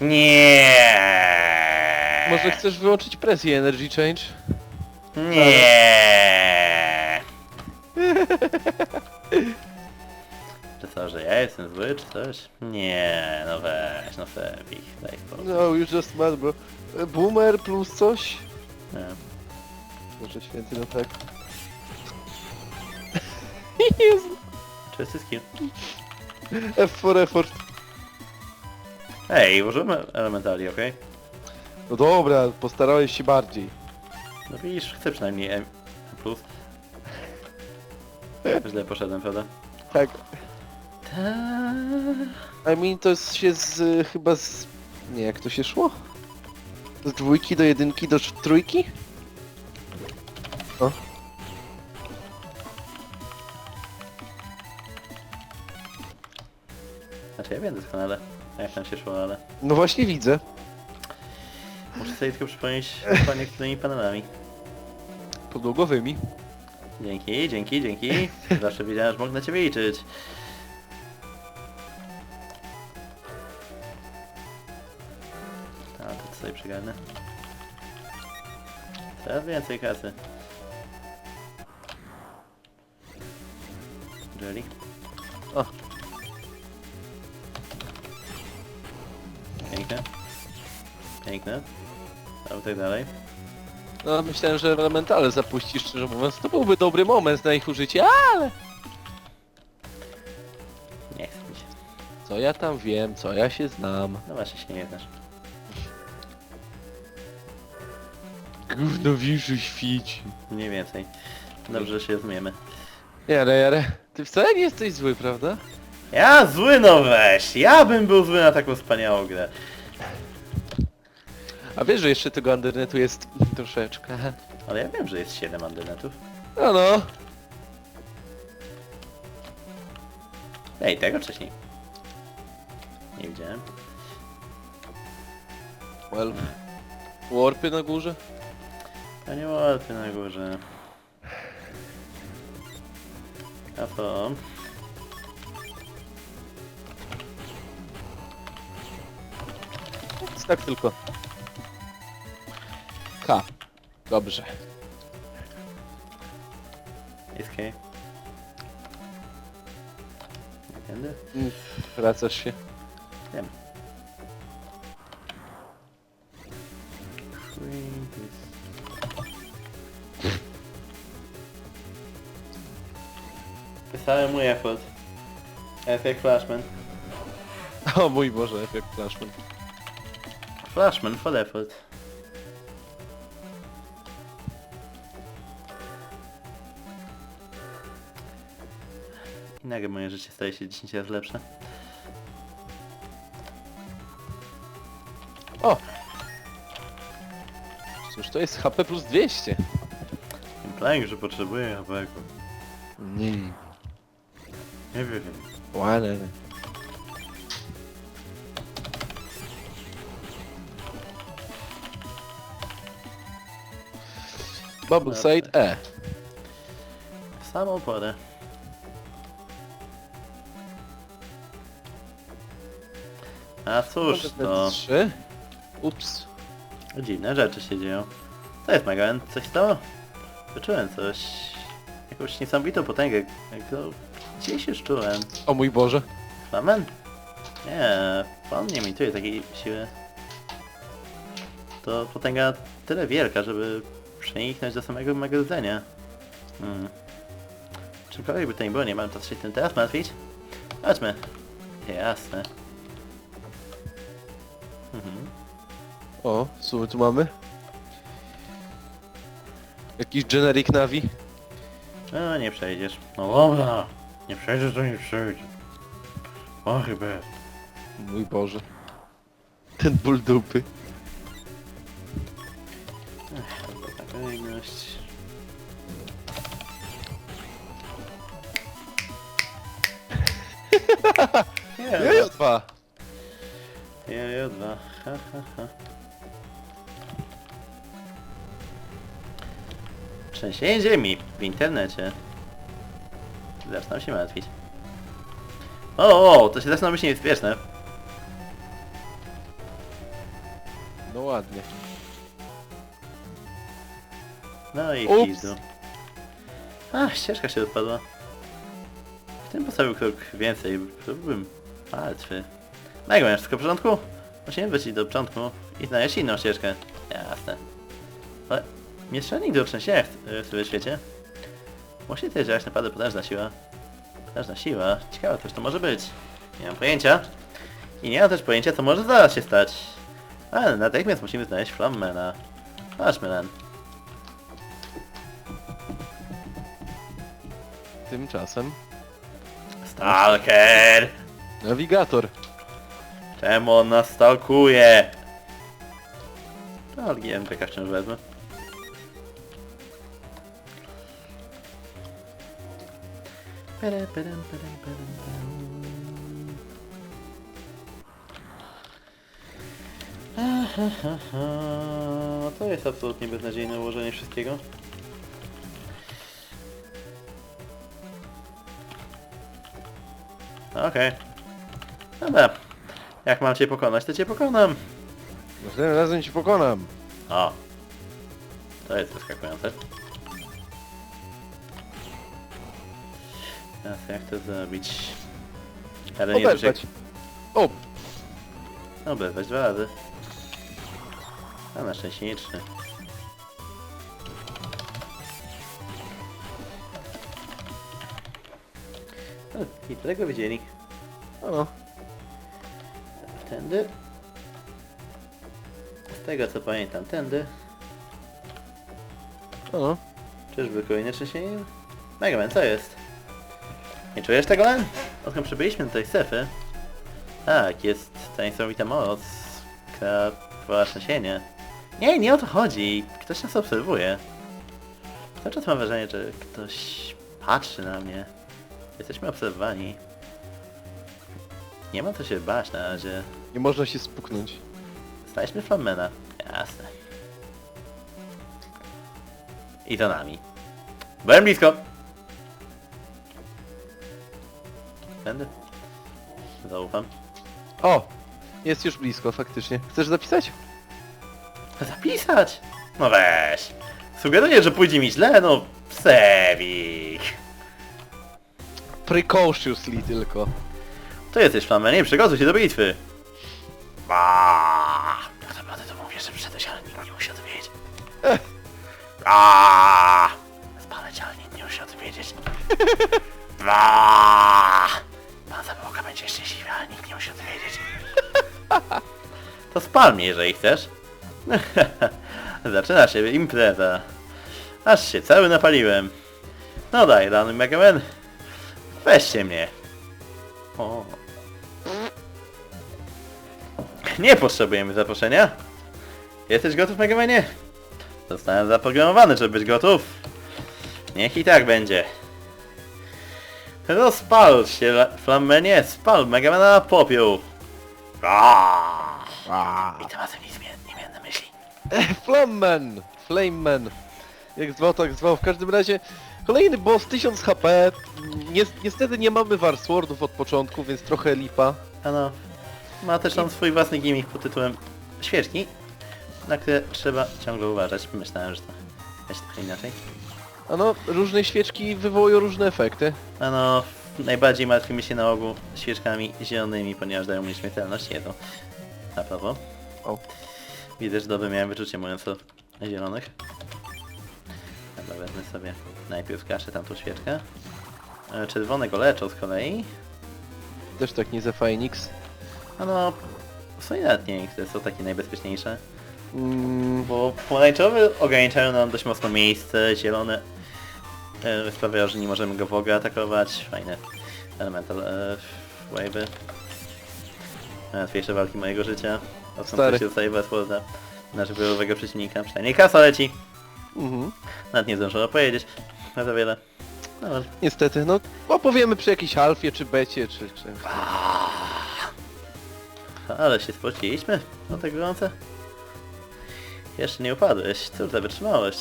Nie. Może chcesz wyłączyć presję Energy Change? Nie. Czy co, że ja jestem zły, czy coś? Nie, no weź, no Febik, daj spokój. No, już just mad, bro. E, Boomer plus coś? Nie. Może święty, no tak. Jezu. Czysty skill. F for effort. Ej, użyjmy elementali, okej? No dobra, postarałeś się bardziej. No widzisz, chcę przynajmniej M plus. Źle poszedłem, prawda? Tak. Ta... I mean, to jest się z... y, chyba z... Nie, jak to się szło? Z dwójki do jedynki do trójki? O. Znaczy ja wiem doskonale, jak tam się szło, ale No właśnie widzę. muszę sobie tylko przypomnieć po niektórymi panelami. Podłogowymi. Dzięki, dzięki, dzięki. Zawsze wiedziałem, że mogę na ciebie liczyć. A, to sobie przygarnę. Teraz więcej kasy. Jelly. O. Piękne. A tak dalej. No myślałem, że elementale zapuścisz, szczerze mówiąc. To byłby dobry moment na ich użycie, ale... Nie chcę mi się. Co ja tam wiem, co ja się znam. No właśnie się nie znasz. Gówno wiszy świeci. Mniej więcej. Dobrze, że się zmiemy. Jare, jare. Ty wcale nie jesteś zły, prawda? Ja zły no weź! Ja bym był zły na taką wspaniałą grę. A wiesz, że jeszcze tego internetu jest troszeczkę. Ale ja wiem, że jest 7 andynetów. No no. Ej, tego wcześniej. Nie widziałem. Well. Warpy na górze? To nie łatwy na górze. A to... Tak tylko. Dobrze. Jest K. Tędy? Mm, Wracasz się. Wiem. Freeze. Pisałem mój effort. Efekt Flashman. O mój Boże, efekt Flashman. Flashman for effort. Nagle moje życie staje się 10 razy lepsze. O! Cóż, to jest HP plus 200. Implying, że potrzebuję jabłku. Nie. Nie wiem. Ładne. Bubble Side E. W samą porę. A cóż to... 3. Ups. Dziwne rzeczy się dzieją. Co jest Megan? Coś to? Wyczułem coś. Jakąś niesamowitą potęgę. Jak to... Gdzieś już czułem. O mój Boże. Flamen? Nie, pan nie imituje takiej siły. To potęga tyle wielka, żeby przeniknąć do samego mego rdzenia. Hmm. Czymkolwiek by to nie było, nie mam co się tym teraz martwić. Chodźmy. Jasne. Mhm. O, co my tu mamy? Jakiś generic Navi? No nie przejdziesz. No dobra. Nie przejdziesz to nie przejdzie. O chyba. Mój Boże. Ten ból dupy. Taka kolejność. Nie, Jojo 2. Jojo 2. Ha, ha, ha. Trzęsienie ziemi w internecie. Zaczynam się martwić. O, o, to się zaczyna być niebezpieczne. No ładnie. No i Ups. pizdu. A, ścieżka się odpadła. W tym postawił krok więcej, byłbym martwy. Mega, masz wszystko w porządku? Musimy wrócić do początku i znaleźć inną ścieżkę. Jasne. Ale jeszcze nigdy o trzęsieniach w, w tym świecie. Musi też działać naprawdę potężna siła. Potężna siła. Ciekawe, coś to może być. Nie mam pojęcia. I nie mam też pojęcia, co może zaraz się stać. Ale natychmiast musimy znaleźć Flammena. Masz, Melan. Tymczasem... Stalker! Nawigator. Czemu on nas stalkuje? Ale GMPK wciąż wezmę. Pere, To jest absolutnie beznadziejne ułożenie wszystkiego. Okej. Dobra. Jak mam cię pokonać, to cię pokonam. Następnym razem ci pokonam. O. To jest zaskakujące. Teraz jak to zrobić? Ale nie wiesz jak... Oberwać. O! Oberwać dwa razy. A na szczęście nie trzy. O, I tego widzieli. O, Tędy. Z tego co pamiętam, tędy. o. Czyżby kolejne trzęsienie? Mega Man, co jest? Nie czujesz tego, Len? Odkąd przybyliśmy do tej strefy? Tak, jest ta niesamowita moc, która trzęsienie. Nie, nie o to chodzi. Ktoś nas obserwuje. Cały czas mam wrażenie, że ktoś patrzy na mnie. Jesteśmy obserwowani. Nie ma co się bać na razie. Nie można się spuknąć. Znajdźmy Flammena. Jasne. I za nami. Byłem blisko. Będę. Zaufam. O! Jest już blisko, faktycznie. Chcesz zapisać? Zapisać! No weź. Sugeruję, że pójdzie mi źle, no Sewik. Precautiously tylko. To jesteś Flammen, nie przygotuj się do bitwy. Aaaa! Tak naprawdę to mówię, że przyszedłeś, ale nikt nie musi o tym wiedzieć. Aaaa! Spaleć, ale nikt nie musi o tym wiedzieć. Aaaa! Pan Zaboka będzie szczęśliwy, ale nikt nie musi o tym wiedzieć. To spal mnie, jeżeli chcesz. Zaczyna się impreza. Aż się cały napaliłem. No daj, dany Megaman. Weźcie mnie. O. Nie potrzebujemy zaproszenia. Jesteś gotów, Megamanie? Zostałem zaprogramowany, żeby być gotów. Niech i tak będzie. Rozpal się, La- Flammenie, spal Megamana na popiół. Aaaa! Aaa. I tym razem nic nie, nie miałem na myśli. Flamman! Flameman. Jak zwał, tak zwał. W każdym razie kolejny boss, 1000 HP. Ni niestety nie mamy Warswordów od początku, więc trochę lipa. Ano, ma też on swój własny gimmick pod tytułem Świeczki, na które trzeba ciągle uważać. Myślałem, że to jest trochę inaczej. A no, różne świeczki wywołują różne efekty. Ano, najbardziej martwimy się na ogół świeczkami zielonymi, ponieważ dają mi śmiertelność, jedzą. Na prawo. O. Widzę, że dobre miałem wyczucie mówiąc o zielonych. Dobra, wezmę sobie najpierw gaszę tamtą świeczkę. E, Czerwone go leczą z kolei. Też tak nie za Phoenix. Ano, są nawet nie wiem, które są takie najbezpieczniejsze. Mm, Bo pomarańczowe ograniczają nam dość mocno miejsce, zielone e, sprawiają, że nie możemy go w ogóle atakować. Fajne elemental e, wave'y. Łatwiejsze walki mojego życia. Odkąd się dostaje Westworlda na żywiołowego przeciwnika. Przynajmniej kasa leci. mhm. Nawet nie zdążyłem opowiedzieć za wiele. No, ale- Niestety, no opowiemy przy jakiejś alfie, czy becie, czy... czy... ale się spociliśmy. No tak gorące. Jeszcze nie upadłeś. Cóż za wytrzymałość.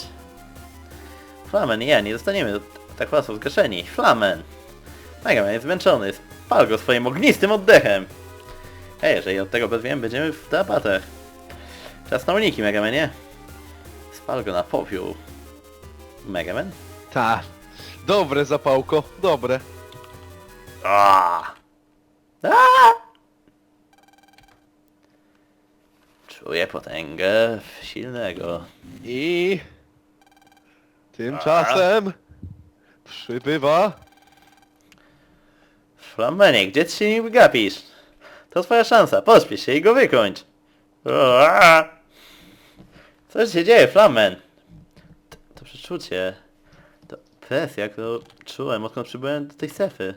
Flamen i ja nie zostaniemy tak łatwo zgaszeni. Flamen! Megaman jest zmęczony. Spal go swoim ognistym oddechem. Ej, jeżeli od tego bezwiem, będziemy w tarapatach. Czas na uniki, Megamanie. Spal go na popiół. Megaman? Ta. Dobre zapałko, dobre. Aaaa! Aaaa! Czuję potęgę silnego. I... Tymczasem... Przybywa... Flamenie, gdzie ty się nie gapisz? To twoja szansa, pośpiesz się i go wykończ. Co się dzieje, Flamen? To, to przeczucie. To presja, którą czułem, odkąd przybyłem do tej sefy.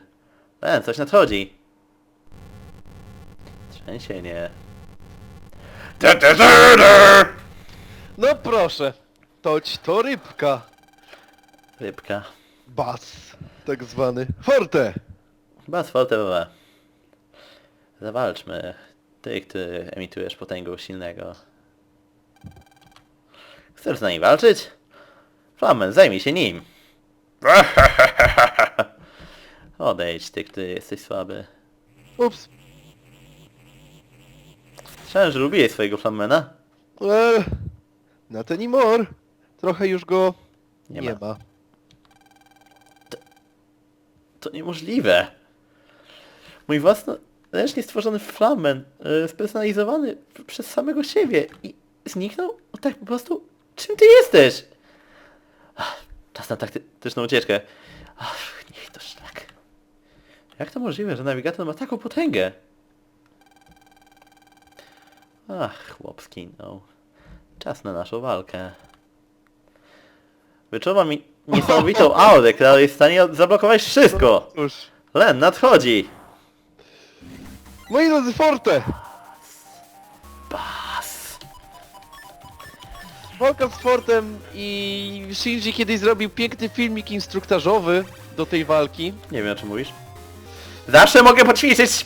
Len, coś nadchodzi. Trzęsienie. Da, da, da, da! No proszę. Toć to rybka. Rybka. Bas. Tak zwany. Forte. Chyba sfortewowa. Zawalczmy. Ty, który emitujesz potęgą silnego. Chcesz z nami walczyć? Flamen, zajmij się nim. Odejdź, ty, który jesteś słaby. Ups. Słyszałem, że lubiłeś swojego Flamena? Eee, na ten imor. Trochę już go Nie ma. To niemożliwe. Mój własnoręcznie stworzony Flamen, yy, spersonalizowany przez samego siebie i zniknął? O tak po prostu? Czym ty jesteś? Ach, czas na taktyczną ucieczkę. Ach, niech to szlak. Jak to możliwe, że nawigator ma taką potęgę? Ach, chłop skinął. Czas na naszą walkę. Wyczuwam mi niesamowitą aurę, która jest w stanie zablokować wszystko. Cóż. Len, nadchodzi! Moi drodzy, Forte! Bas! Walka z Fortem i Shinji kiedyś zrobił piękny filmik instruktażowy do tej walki. Nie wiem o czym mówisz. Zawsze mogę poćwiczyć!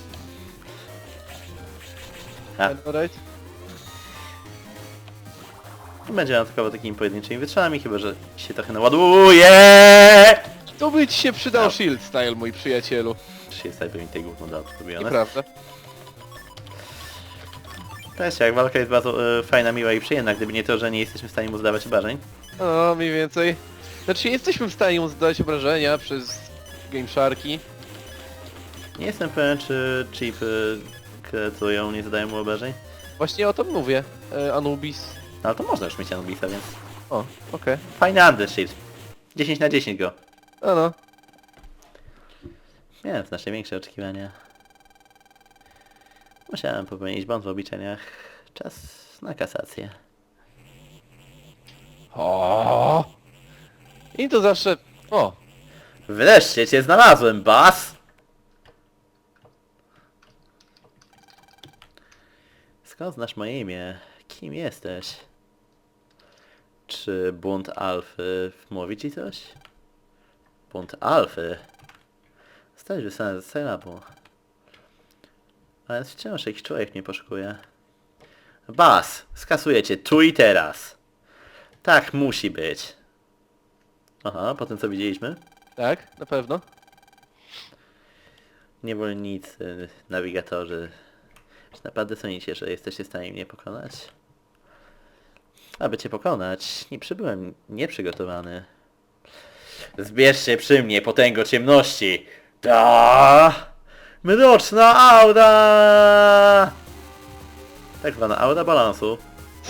A, Alright. Będzie atakował takimi pojedynczymi wytrzymami, chyba że się trochę naładuje. To by ci się przydał No. shield style, mój przyjacielu. Czy jest tak mi tej gówno dał, zrobione? Nieprawda? Wiesz, jak walka jest bardzo e, fajna, miła i przyjemna, gdyby nie to, że nie jesteśmy w stanie mu zdawać obrażeń. No, mniej więcej. Znaczy, jesteśmy w stanie mu zadać obrażenia przez Game Sharki. Nie jestem pewien, czy chipy, które trują, nie zadają mu obrażeń. Właśnie o tym mówię. E, Anubis. No ale to można już mieć Anubisa, więc... O, okej. Fajny undershield. 10 na 10 go. A no. Miałem znacznie większe oczekiwania. Musiałem popełnić błąd w obliczeniach. Czas na kasację. O. I to zawsze... O, Wreszcie cię znalazłem, bas! Skąd znasz moje imię? Kim jesteś? Czy bunt alfy mówi ci coś? Bunt alfy? Stać wysłany z Sejlabu. Ale wciąż jakiś człowiek mnie poszukuje. Bas! Skasuję cię tu i teraz! Tak musi być. Aha, po tym co widzieliśmy? tak, na pewno. Niewolnicy, nawigatorzy. Czy naprawdę sądzicie, że jesteście w stanie mnie pokonać? Aby cię pokonać, nie przybyłem nieprzygotowany. Zbierz się przy mnie, potęgo ciemności! Da! Mroczna aura! Tak zwana aura balansu.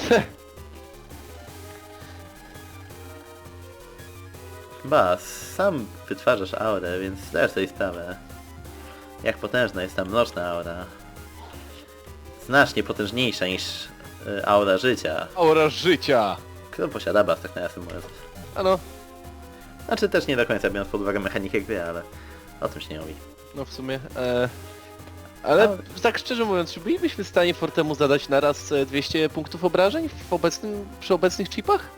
Bas, sam wytwarzasz aurę, więc zdajesz sobie sprawę. Jak potężna jest ta mroczna aura. Znacznie potężniejsza niż y, aura życia, Aura życia. którą posiada Bas, tak nawiasem mówiąc. A no, Znaczy też nie do końca biorąc pod uwagę mechanikę gry, ale o tym się nie mówi. no w sumie. E... Ale tak szczerze mówiąc, czy bylibyśmy w stanie Fortemu zadać naraz e, 200 punktów obrażeń w obecnym, przy obecnych chipach?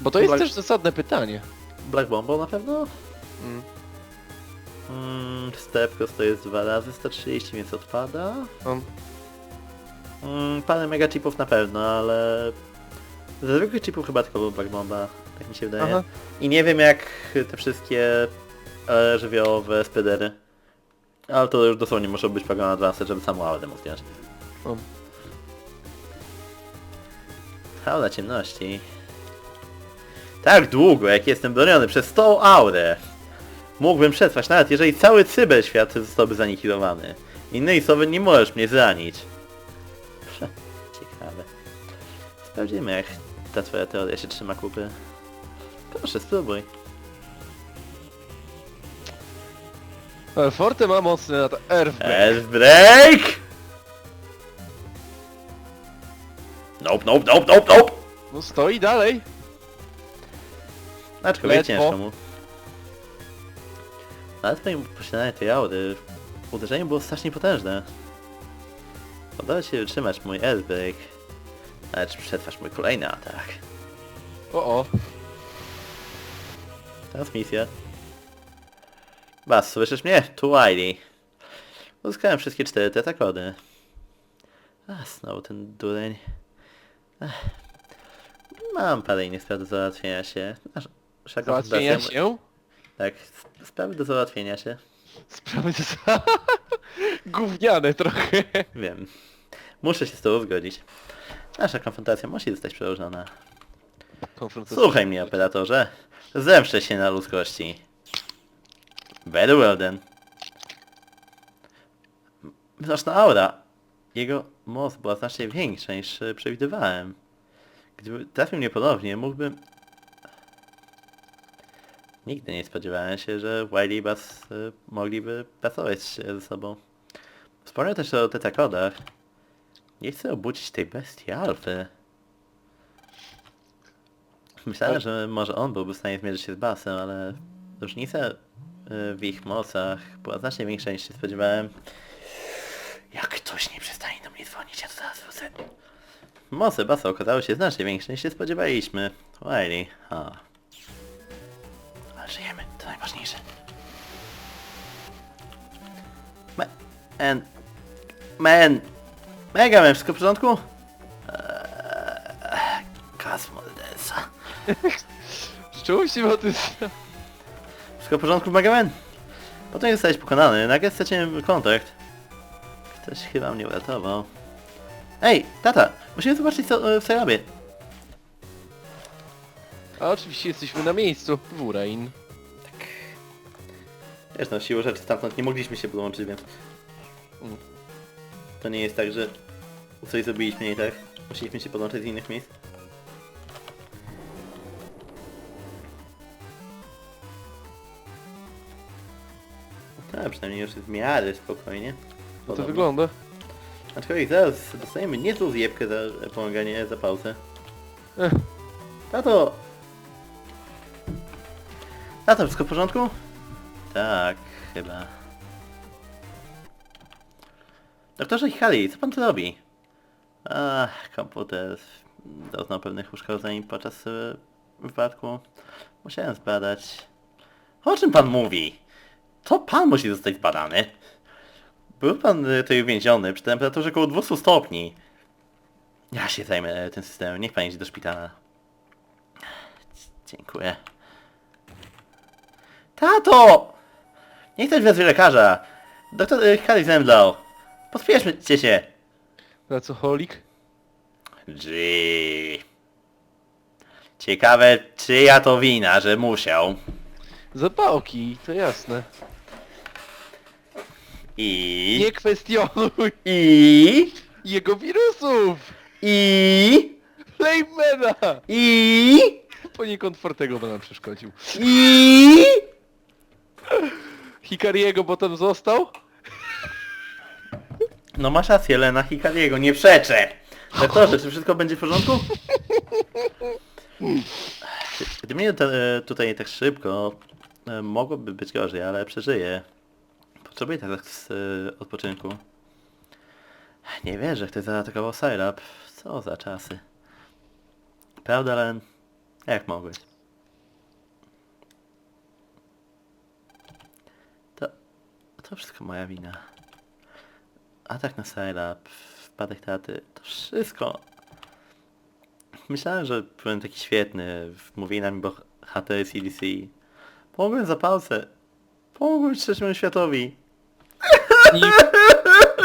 Bo to jest Chyba- też zasadne pytanie. Black Bombo na pewno? Mm. Mm, Step to jest dwa razy 130, więc odpada. Um, Mm, parę mega chipów na pewno, ale... Ze zwykłych chipów chyba tylko był Black Bomba, tak mi się wydaje. Aha. I nie wiem jak te wszystkie e, żywiołowe spedery. Ale to już dosłownie muszą być Pagon Advanced, żeby samą aurę móc um. Aura ciemności. Tak długo, jak jestem broniony przez tą aurę, mógłbym przetrwać, nawet jeżeli cały cyberświat zostałby zanikilowany. Innymi słowy, nie możesz mnie zranić. Sprawdzimy, jak ta twoja teoria się trzyma kupy. Proszę, spróbuj. Forte ma mocny na to Earth Earth break! Nope, nope, nope, nope, nope! No stoi dalej. Aczkolwiek Ledwo. ciężko mu. Ale twoje posiadanie tej aury, uderzenie było strasznie potężne. Udało się wytrzymać mój airbreak, ale czy przetrwasz mój kolejny atak? O o. Transmisja. Bas, słyszysz mnie? Tu Wiley. Uzyskałem wszystkie cztery te kody. A, znowu ten dureń. Ech. Mam parę innych spraw do załatwienia się. Nasz- Nasza Załatwienia się. Tak, sp- sprawy do załatwienia się. Sprawy to są... Gówniane trochę. Wiem. Muszę się z tobą zgodzić. Nasza konfrontacja musi zostać przełożona. Konfrontacja. Słuchaj mnie, operatorze. Zemszczę się na ludzkości. Very well then. Znaczna aura. Jego moc była znacznie większa niż e, przewidywałem. Gdyby trafił mnie ponownie, mógłbym... Nigdy nie spodziewałem się, że Wiley i Bass e, mogliby pracować ze sobą. Wspomniał też o tetakodach. Nie chcę obudzić tej bestii Alfy. Myślałem, że może on byłby w stanie zmierzyć się z Basem, ale różnica y, w ich mocach była znacznie większa niż się spodziewałem. Jak ktoś nie przestanie do mnie dzwonić, ja to zaraz wrócę. Moce Basa okazały się znacznie większe niż się spodziewaliśmy. Wiley, a. Ale żyjemy, to najważniejsze. Man. Man. Mega, man, wszystko w porządku? Eee, Kosmodesa. Rzeczywiście, bo ty... Wszystko w porządku, Megaman? Potem jak zostałeś pokonany, nagle straciłem kontakt. Ktoś chyba mnie uratował. Ej, tata! Musimy zobaczyć co e, w Serabie. A oczywiście jesteśmy na miejscu. W Urain. Wiesz no, siłą rzeczy stamtąd nie mogliśmy się podłączyć, więc... To nie jest tak, że coś zrobiliśmy nie tak. Musieliśmy się podłączyć z innych miejsc. No, przynajmniej już jest w miarę spokojnie. No to Podobno. wygląda. Aczkolwiek zaraz dostajemy niezłą zjebkę za pomaganie za pauzę. Ech. Tato! Tato, wszystko w porządku? Tak, chyba. Doktorze Hikari, co pan tu robi? Ach, komputer doznał pewnych uszkodzeń podczas e, wypadku. Musiałem zbadać. O czym pan mówi? To pan musi zostać zbadany. Był pan y, tutaj uwięziony przy temperaturze około 200 stopni. Ja się zajmę e, tym systemem, niech pan idzie do szpitala. Dziękuję. Tato! Niech ktoś wezwie lekarza. Doktor Harry zemdlał. Pospieszcie się. Na co holik? Gee. Ciekawe, czyja to wina, że musiał. Zapałki, to jasne. I... Nie kwestionuj I... jego wirusów! I... Flamemana! I... Poniekąd Fortego by nam przeszkodził. I... Hikariego potem został? No masz rację, Lena Hikariego, nie przeczę! Doktorze, czy wszystko będzie w porządku? Gdy mnie te, tutaj tak szybko, e, mogłoby być gorzej, ale przeżyję. Potrzebuję teraz e, odpoczynku. Nie wierzę, ktoś zaatakował Syrap. Co za czasy. Prawda, Len? Jak mogłeś? To... To wszystko moja wina. Atak na Syrap, wpadek taty, to wszystko. Myślałem, że byłem taki świetny w mówieniu mi bohatery CDC. Pomogłem zapałce. Pomogłem trzeciemu światowi.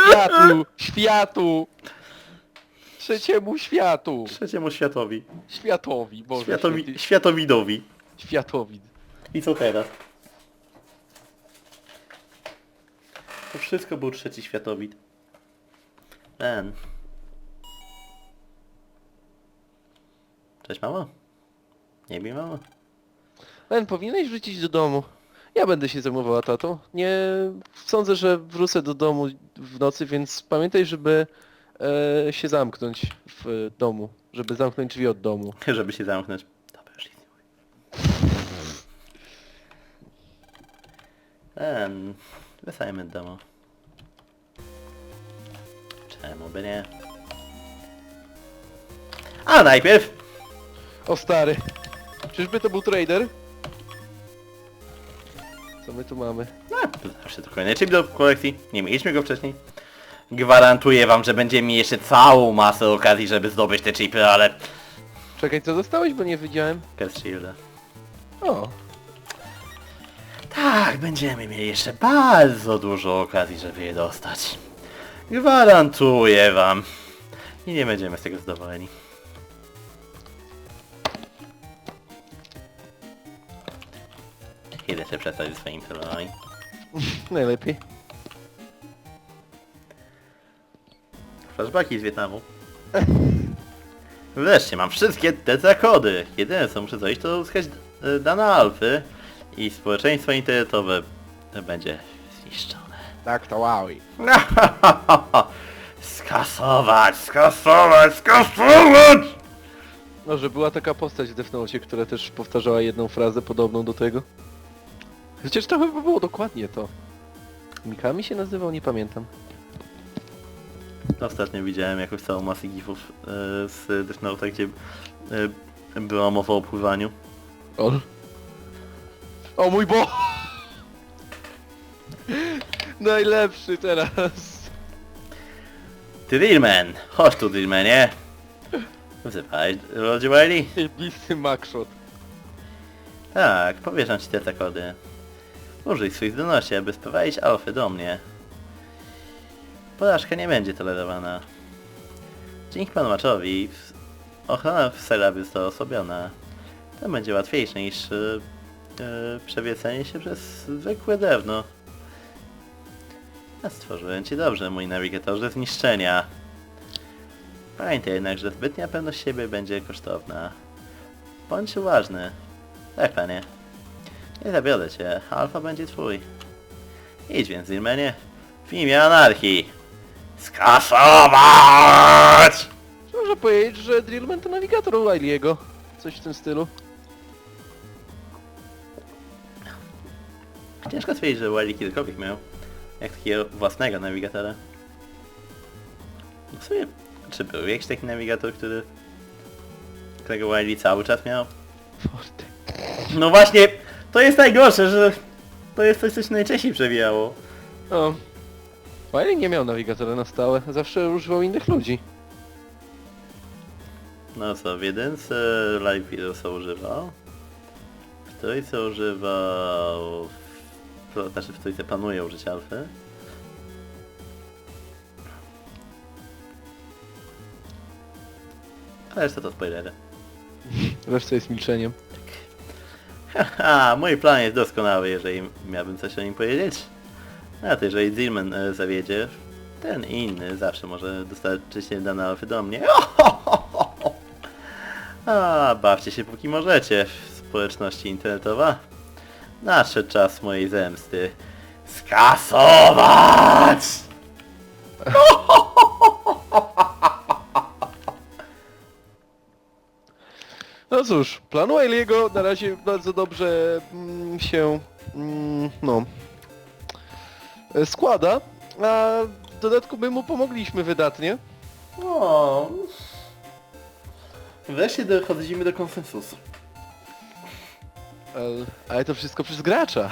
Światu! Światu! trzeciemu światu. Trzeciemu światowi. Światowi, Boże Światowi święty. światowidowi. Światowi. I co teraz? To wszystko był trzeci światowid. Ten. Cześć mamo? Nie bij mamo? Len, powinieneś wrócić do domu. Ja będę się zajmowała tatą. Nie sądzę, że wrócę do domu w nocy, więc pamiętaj, żeby e, się zamknąć w domu. Żeby zamknąć drzwi od domu. Żeby się zamknąć. Dobra, już nic nie mówię. Ten. Wysajmy do domu. Czemu by nie? A najpierw! O stary. Czyżby to był trader? Co my tu mamy? No, zawsze to kolejny chip do kolekcji. Nie mieliśmy go wcześniej. Gwarantuję wam, że będziemy mieli jeszcze całą masę okazji, żeby zdobyć te chipy, ale... Czekaj, co dostałeś, bo nie widziałem. Curse Shielda. O, Tak, będziemy mieli jeszcze bardzo dużo okazji, żeby je dostać. Gwarantuję wam. I nie będziemy z tego zadowoleni. Idę się przestać ze swoimi problemami. najlepiej. Flashbacki z Wietnamu. Wreszcie, mam wszystkie te kody. Jedyne co muszę zrobić to uzyskać e, dane alfy i społeczeństwo internetowe będzie zniszczone. Tak to ławi. skasować, skasować, skasować! No, że była taka postać w Note, która też powtarzała jedną frazę podobną do tego. Chociaż to chyba było dokładnie to. Mikami się nazywał, nie pamiętam. Ostatnio widziałem jakąś całą masę gifów e, z Death Note, gdzie e, była mowa o pływaniu. Ol. O mój bo! Najlepszy teraz. Drillman! Chodź tu Drillmanie! Wzywaj, Rodzie Wiley? Bliscy Maxshot. Tak, powierzam ci te kody. Użyj swoich zdolności, aby sprowadzić alfy do mnie. Porażka nie będzie tolerowana. Dzięki panu Maczowi ochrona w Serabie została osłabiona. To będzie łatwiejsze niż e, e, przewiecenie się przez zwykłe drewno. A stworzyłem ci dobrze, mój nawigatorze zniszczenia. Pamiętaj jednak, że zbytnia pewność siebie będzie kosztowna. Bądź uważny. Tak, panie. Nie zabiorę cię. Alfa będzie twój. Idź więc, Zilmenie. W imię anarchii. Skasować! Można powiedzieć, że Drillman to nawigator u Wiley'ego. Coś w tym stylu. Ciężko stwierdzić, że Wally kiedykolwiek miał. Jak takiego własnego nawigatora. W sumie, czy był jakiś taki nawigator, który... którego Wally cały czas miał? No właśnie, to jest najgorsze, że... To jest coś, co się najczęściej przewijało. O. Wiley nie miał nawigatora na stałe. Zawsze używał innych ludzi. No co, w jedynce Live Virusa używał. W trójce używał... To znaczy w trójce planuje użyć alfy. A reszta to spoilery. Reszta jest milczeniem. Haha, mój plan jest doskonały, jeżeli miałbym coś o nim powiedzieć. A to jeżeli Zilman e, zawiedzie, ten inny zawsze może dostarczyć się dane alfy do mnie. A, bawcie się póki możecie w społeczności internetowa. Nadszedł czas mojej zemsty. Skasować! No cóż, plan Wiley'ego na razie bardzo dobrze mm, się mm, no e, składa, a w dodatku my mu pomogliśmy wydatnie. O. Wreszcie dochodzimy do konsensusu. Ale, ale to wszystko przez gracza.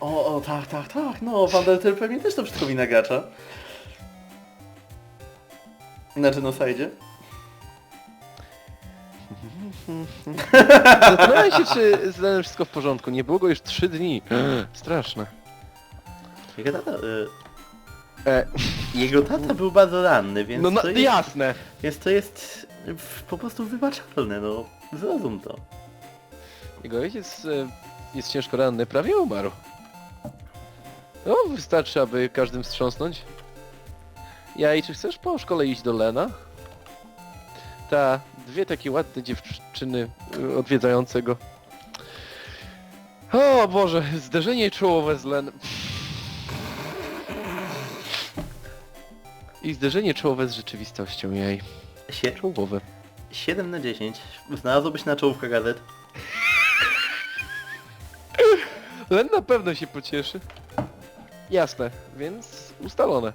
O, o, tak, tak, tak, no, Wanderter pewnie też to wszystko wina gracza. No, sajdzie. Zastanawiam się, czy z Lenem wszystko w porządku. Nie było go już 3 dni. Straszne. Jaka data? Y... E, Jego tata był bardzo ranny, więc no, no to jest, jasne. więc to jest po prostu wybaczalne, no. Zrozum to. Jego ojciec e, jest ciężko ranny, prawie umarł. No, wystarczy, aby każdym wstrząsnąć. Ja i czy chcesz po szkole iść do Lena? Ta, dwie takie ładne dziewczyny y, odwiedzające go. O Boże, zderzenie czołowe z Lenem. I zderzenie czołowe z rzeczywistością jej. Sie Czołowe. 7 na 10. Znalazłbyś na czołówkę gazet? Len na pewno się pocieszy. Jasne, więc ustalone.